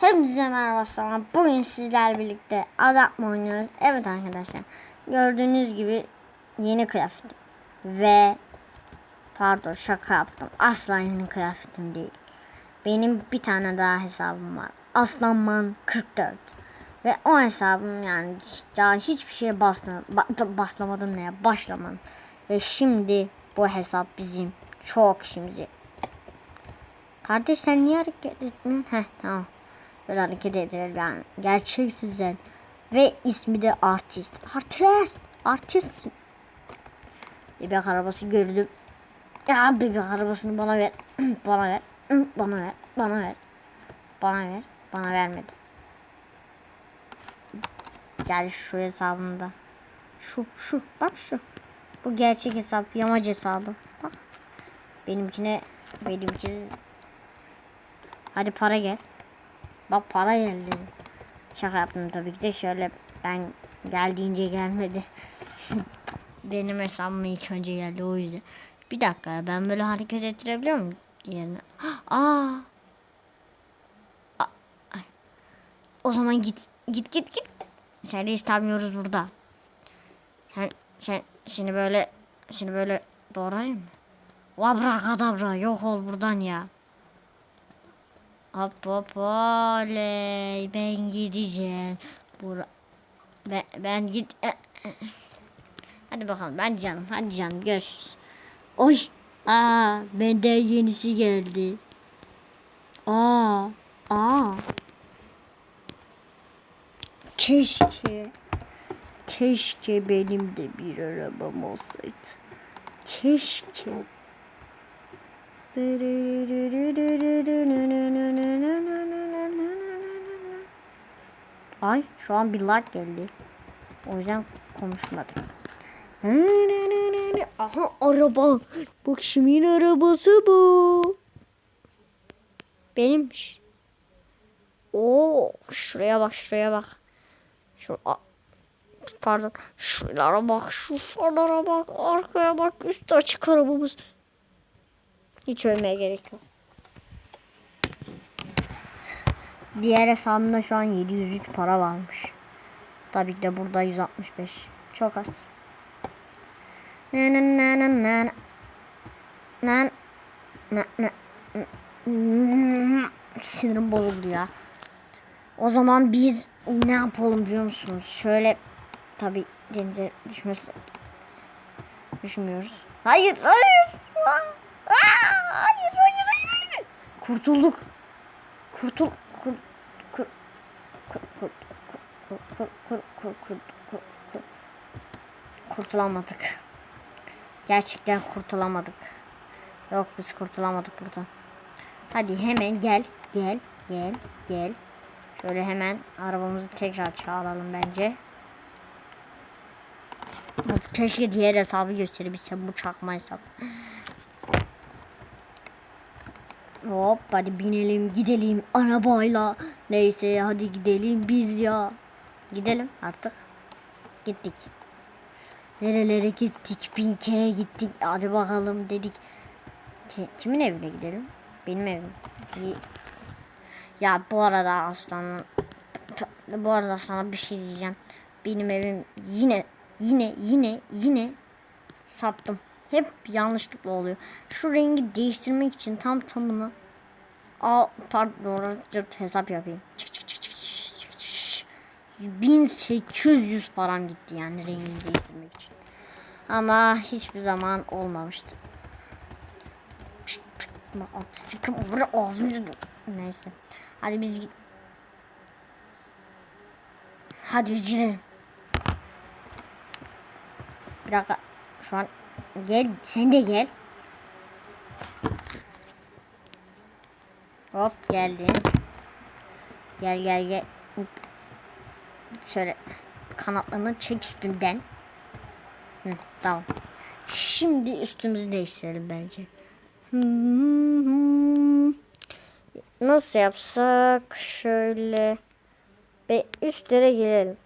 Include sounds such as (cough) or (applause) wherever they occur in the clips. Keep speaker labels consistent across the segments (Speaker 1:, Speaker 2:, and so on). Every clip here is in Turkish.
Speaker 1: Hepinize merhaba sana. Bugün sizlerle birlikte Adak mı oynuyoruz? Evet arkadaşlar. Gördüğünüz gibi yeni kıyafetim. Ve pardon şaka yaptım. Asla yeni kıyafetim değil. Benim bir tane daha hesabım var. Aslanman 44. Ve o hesabım yani daha hiçbir şeye basma, ba- baslamadım ne ya başlamadım. Ve şimdi bu hesap bizim. Çok şimdi. Kardeş sen niye hareket etmiyorsun? Heh tamam. Böyle hareket edilir yani. Gerçek. Ve ismi de artist. Artist. Artist. Bebek arabası gördüm. Ya bebek arabasını bana ver. (clears throat) bana ver. (clears throat) Bana ver. Bana ver. Bana ver. Bana vermedi. Gel şu hesabımda. Şu şu bak şu. Bu gerçek hesap. Yamaç hesabı. Bak. Benimkine benimki Hadi para gel. Bak para geldi. Şaka yaptım tabii ki de şöyle ben geldiğince gelmedi. (laughs) Benim hesabım ilk önce geldi o yüzden. Bir dakika ben böyle hareket ettirebiliyor muyum yerine? (gasps) Aa. A- ay. O zaman git git git git. Seni istemiyoruz burada. Sen sen seni böyle seni böyle doğrayayım mı? Abrakadabra yok ol buradan ya. Hop hop oley ben gideceğim. Bura ben, ben git e, e. Hadi bakalım ben canım hadi canım görüşürüz. Oy aa benden yenisi geldi. Aa aa keşke keşke benim de bir arabam olsaydı. Keşke. Ay şu an bir like geldi. O yüzden konuşmadım. Aha araba. Bak kimin arabası bu? Benimmiş. Oo şuraya bak şuraya bak. Şu pardon. Şuralara bak, şu farlara bak, arkaya bak, üstü açık arabamız. Hiç ölmeye gerek yok. Diğer hesabımda şu an 703 para varmış. Tabii ki de burada 165. Çok az. Na na na na na. Na na na. Sinirim bozuldu ya. O zaman biz ne yapalım biliyor musunuz? Şöyle tabii denize düşmesi düşünmüyoruz. Hayır, hayır. Aa, hayır, hayır, hayır. Kurtulduk. Kurtul kurtulamadık. Gerçekten kurtulamadık. Yok biz kurtulamadık buradan. Hadi hemen gel gel gel gel. Şöyle hemen arabamızı tekrar çağıralım bence. Keşke diğer hesabı gösterebilsem bu çakma hesap. Hop hadi binelim gidelim arabayla. Neyse hadi gidelim biz ya. Gidelim artık. Gittik. Nerelere gittik? Bin kere gittik. Hadi bakalım dedik. Ki- kimin evine gidelim? Benim evim. Ya bu arada aslanım. Bu arada sana bir şey diyeceğim. Benim evim yine yine yine yine sattım. Hep yanlışlıkla oluyor. Şu rengi değiştirmek için tam tamına Al pardon hesap yapayım. Çık çık çık çık çık çık çık. 1800 param gitti yani rengini değiştirmek için. Ama hiçbir zaman olmamıştı. Çıkım vur ağzımızı Neyse. Hadi biz git. Hadi biz gidelim. Bir dakika. Şu an gel sen de gel. Hop geldin. Gel gel gel. Şöyle kanatlarını çek üstünden. Hı, tamam. Şimdi üstümüzü değiştirelim bence. Nasıl yapsak? Şöyle ve üstlere girelim.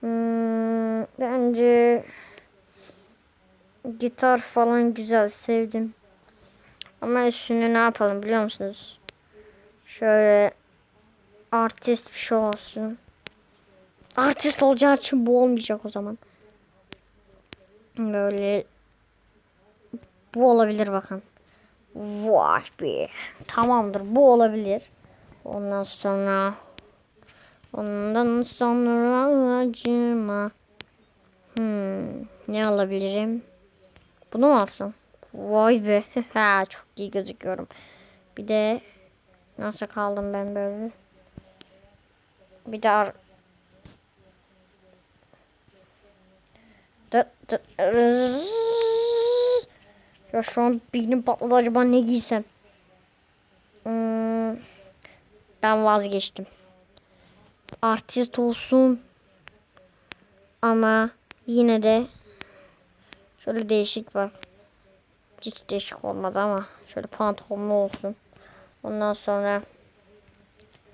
Speaker 1: Hmm, bence gitar falan güzel sevdim. Ama üstünü ne yapalım biliyor musunuz? Şöyle artist bir şey olsun. Artist olacağı için bu olmayacak o zaman. Böyle bu olabilir bakın. Vay be. Tamamdır bu olabilir. Ondan sonra ondan sonra acıma. Hmm, ne alabilirim? Bunu mu alsam? Vay be. (laughs) Çok iyi gözüküyorum. Bir de nasıl kaldım ben böyle? Bir de ar- Ya şu an beynim patladı acaba ne giysem? Hmm, ben vazgeçtim. Artist olsun. Ama yine de şöyle değişik bak. Hiç değişik olmadı ama şöyle pantolonlu olsun. Ondan sonra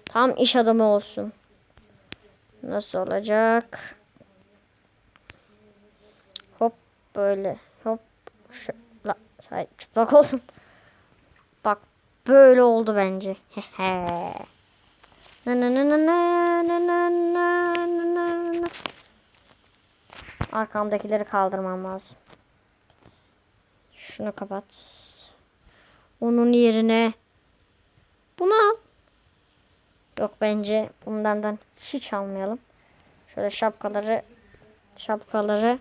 Speaker 1: tam iş adamı olsun. Nasıl olacak? Hop böyle hop şu la hayır, çıplak oldum. Bak böyle oldu bence. Hehe. Na. Arkamdakileri kaldırmam lazım. Şunu kapat. Onun yerine bunu al. Yok bence bunlardan hiç almayalım. Şöyle şapkaları şapkaları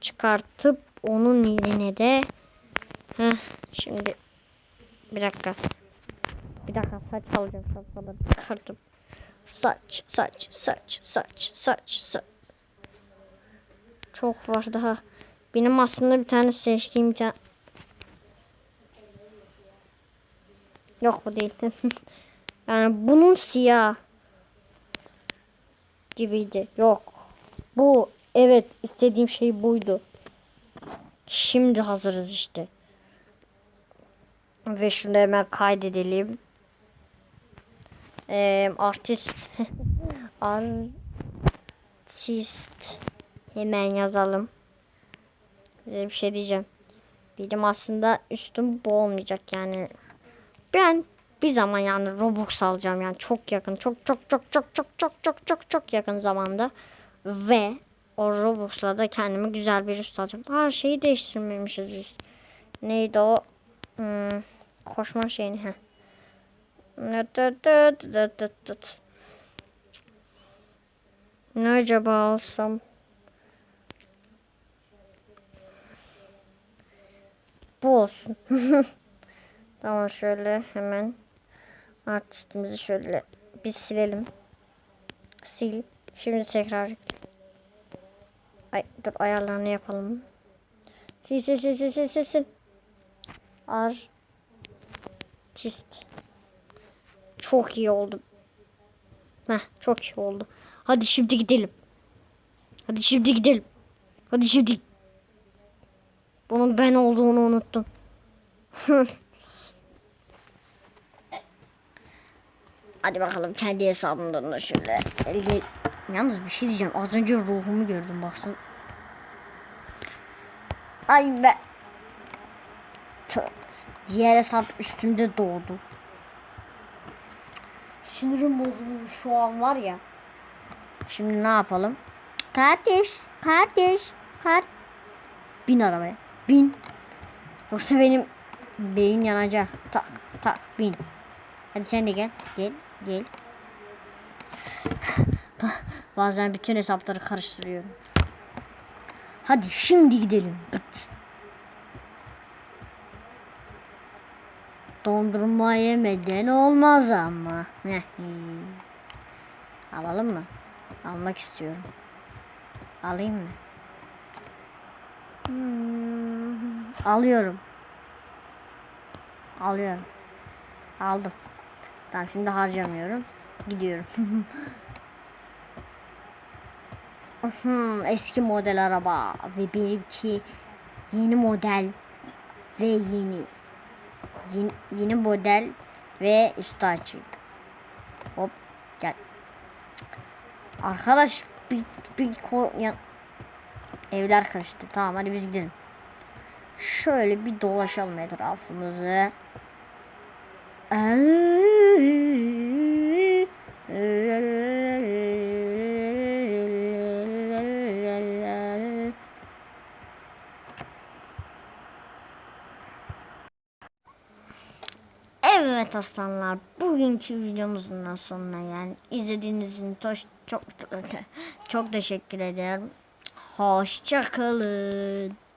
Speaker 1: çıkartıp onun yerine de Heh, şimdi bir dakika. Bir dakika saç alacağım şapkaları çıkartıp saç saç saç saç saç saç çok var daha. Benim aslında bir tane seçtiğim bir Yok bu değil. (laughs) yani bunun siyah gibiydi. Yok. Bu evet istediğim şey buydu. Şimdi hazırız işte. Ve şunu hemen kaydedelim. Ee, artist (laughs) artist hemen yazalım. Size bir şey diyeceğim. Benim aslında üstüm bu olmayacak yani. Ben bir zaman yani Robux alacağım yani çok yakın çok çok çok çok çok çok çok çok çok yakın zamanda ve o Robux'la da kendime güzel bir üst alacağım. Her şeyi değiştirmemişiz biz. Neydi o? Hmm, koşma şeyini. Heh. Ne acaba alsam? Bu olsun. (laughs) tamam şöyle hemen artistimizi şöyle bir silelim. Sil. Şimdi tekrar. Ay dur ayarlarını yapalım. Sil sil sil sil sil sil sil. Artist. Çok iyi oldu. Heh, çok iyi oldu. Hadi şimdi gidelim. Hadi şimdi gidelim. Hadi şimdi. Bunun ben olduğunu unuttum. (laughs) Hadi bakalım kendi hesabımdan da şöyle. Elde... Yalnız bir şey diyeceğim. Az önce ruhumu gördüm baksın. Ay be. Diğer hesap üstümde doğdu. Sinirim bozuldu şu an var ya. Şimdi ne yapalım? Kardeş, kardeş, kar. Bin arabaya. Bin. Yoksa benim beyin yanacak. Tak, tak, bin. Hadi sen de gel. Gel, gel. Bazen bütün hesapları karıştırıyorum. Hadi şimdi gidelim. Dondurma yemeden olmaz ama. Alalım mı? Almak istiyorum. Alayım mı? Hmm, alıyorum. Alıyorum. Aldım. Tamam şimdi harcamıyorum. Gidiyorum. (laughs) Eski model araba ve benimki yeni model ve yeni yeni, yeni model ve üstü açık. Hop gel. Arkadaş bir, bir ko ya, evler karıştı. Tamam hadi biz gidelim. Şöyle bir dolaşalım etrafımızı. Evet aslanlar bugünkü videomuzun da sonuna yani izlediğiniz için çok çok (laughs) çok teşekkür ederim. Hoşça kalın.